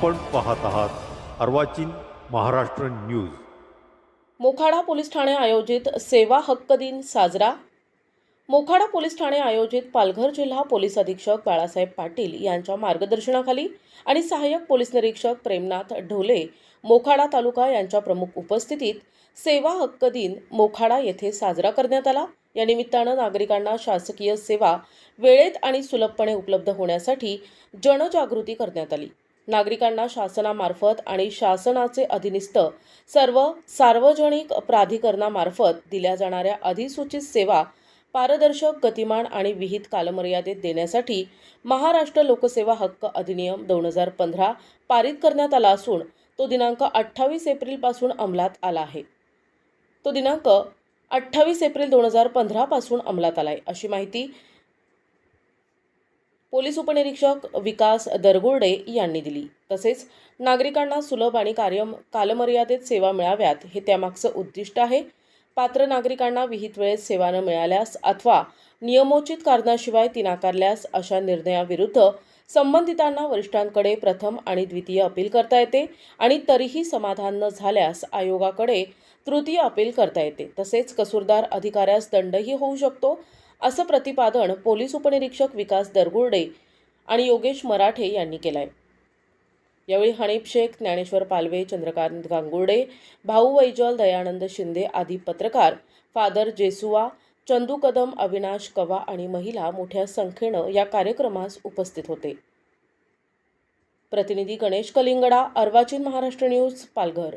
आपण पाहत आहात अर्वाचीन महाराष्ट्र न्यूज. मोखाडा पोलीस ठाणे आयोजित सेवा हक्क दिन साजरा. मोखाडा पोलीस ठाणे आयोजित पालघर जिल्हा पोलीस अधीक्षक बाळासाहेब पाटील यांच्या मार्गदर्शनाखाली आणि सहाय्यक पोलीस निरीक्षक प्रेमनाथ ढोले मोखाडा तालुका यांच्या प्रमुख उपस्थितीत सेवा हक्क दिन मोखाडा येथे साजरा करण्यात आला. या निमित्तानं नागरिकांना शासकीय सेवा वेळेत आणि सुलभपणे उपलब्ध होण्यासाठी जनजागृती करण्यात आली. नागरिकांना शासनामार्फत आणि शासनाचे अधिनिस्त सर्व सार्वजनिक प्राधिकरणामार्फत दिल्या जाणाऱ्या अधिसूचित सेवा पारदर्शक गतिमान आणि विहित कालमर्यादेत देण्यासाठी महाराष्ट्र लोकसेवा हक्क अधिनियम दोन हजार पंधरा पारित करण्यात आला असून तो दिनांक अठ्ठावीस एप्रिलपासून अंमलात आला आहे. तो दिनांक अठ्ठावीस एप्रिल दोन हजार पंधरापासून अंमलात आला आहे अशी माहिती पोलीस उपनिरीक्षक विकास दरगुर्डे यांनी दिली. तसेच नागरिकांना सुलभ आणि कार्य कालमर्यादेत सेवा मिळाव्यात हे त्यामागचं उद्दिष्ट आहे. पात्र नागरिकांना विहित वेळेत सेवा न मिळाल्यास अथवा नियमोचित कारणाशिवाय ती नाकारल्यास अशा निर्णयाविरुद्ध संबंधितांना वरिष्ठांकडे प्रथम आणि द्वितीय अपील करता येते आणि तरीही समाधान न झाल्यास आयोगाकडे तृतीय अपील करता येते. तसेच कसूरदार अधिकाऱ्यास दंडही होऊ शकतो. असं प्रतिपादन पोलीस उपनिरीक्षक विकास दरगुर्डे आणि योगेश मराठे यांनी केलं आहे यावेळी हनीफ शेख ज्ञानेश्वर पालवे चंद्रकांत गांगुर्डे भाऊ वैजल दयानंद शिंदे आदी पत्रकार फादर जेसुआ चंदू कदम अविनाश कवा आणि महिला मोठ्या संख्येनं या कार्यक्रमास उपस्थित होते. प्रतिनिधी गणेश कलिंगडा अर्वाचीन महाराष्ट्र न्यूज पालघर.